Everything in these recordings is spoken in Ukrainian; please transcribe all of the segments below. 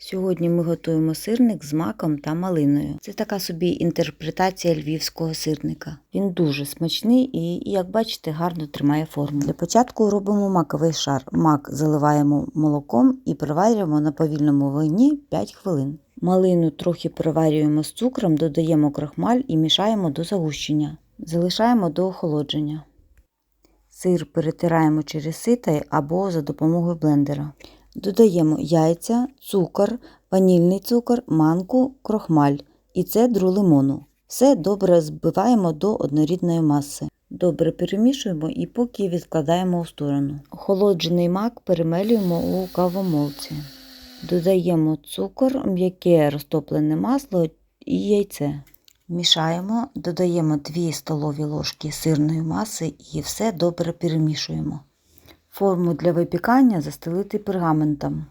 Сьогодні ми готуємо сирник з маком та малиною. Це така собі інтерпретація львівського сирника. Він дуже смачний і, як бачите, гарно тримає форму. Для початку робимо маковий шар. Мак заливаємо молоком і приварюємо на повільному вогні 5 хвилин. Малину трохи приварюємо з цукром, додаємо крахмаль і мішаємо до загущення. Залишаємо до охолодження. Сир перетираємо через сито або за допомогою блендера. Додаємо яйця, цукор, ванільний цукор, манку, крохмаль і цедру лимону. Все добре збиваємо до однорідної маси. Добре перемішуємо і поки відкладаємо у сторону. Охолоджений мак перемелюємо у кавомолці. Додаємо цукор, м'яке розтоплене масло і яйце. Мішаємо, додаємо 2 столові ложки сирної маси і все добре перемішуємо. Форму для випікання застелити пергаментом.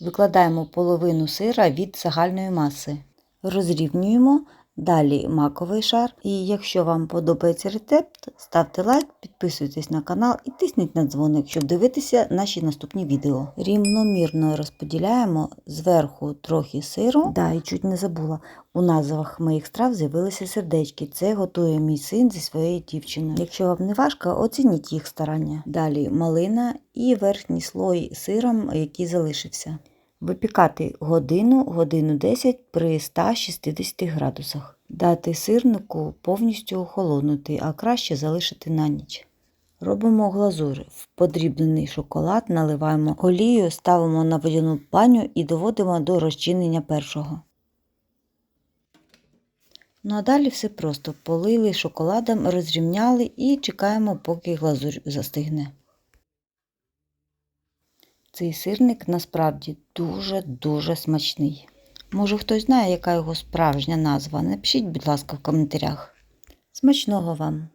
Викладаємо половину сира від загальної маси. Розрівнюємо, далі маковий шар. І якщо вам подобається рецепт, ставте лайк, підписуйтесь на канал і тисніть на дзвоник, щоб дивитися наші наступні відео. Рівномірно розподіляємо зверху трохи сиру. Да, і чуть не забула. У назвах моїх страв з'явилися сердечки. Це готує мій син зі своєю дівчиною. Якщо вам не важко, оцініть їх старання. Далі малина і верхній слой сиром, який залишився. Випікати годину, годину 10 при 160 градусах. Дати сирнику повністю охолонути, а краще залишити на ніч. Робимо глазур. В подрібнений шоколад наливаємо олію, ставимо на водяну баню і доводимо до розчинення першого. Ну а далі все просто. Полили шоколадом, розрівняли і чекаємо, поки глазурь застигне. Цей сирник насправді дуже-дуже смачний. Може хтось знає, яка його справжня назва? Напишіть, будь ласка, в коментарях. Смачного вам!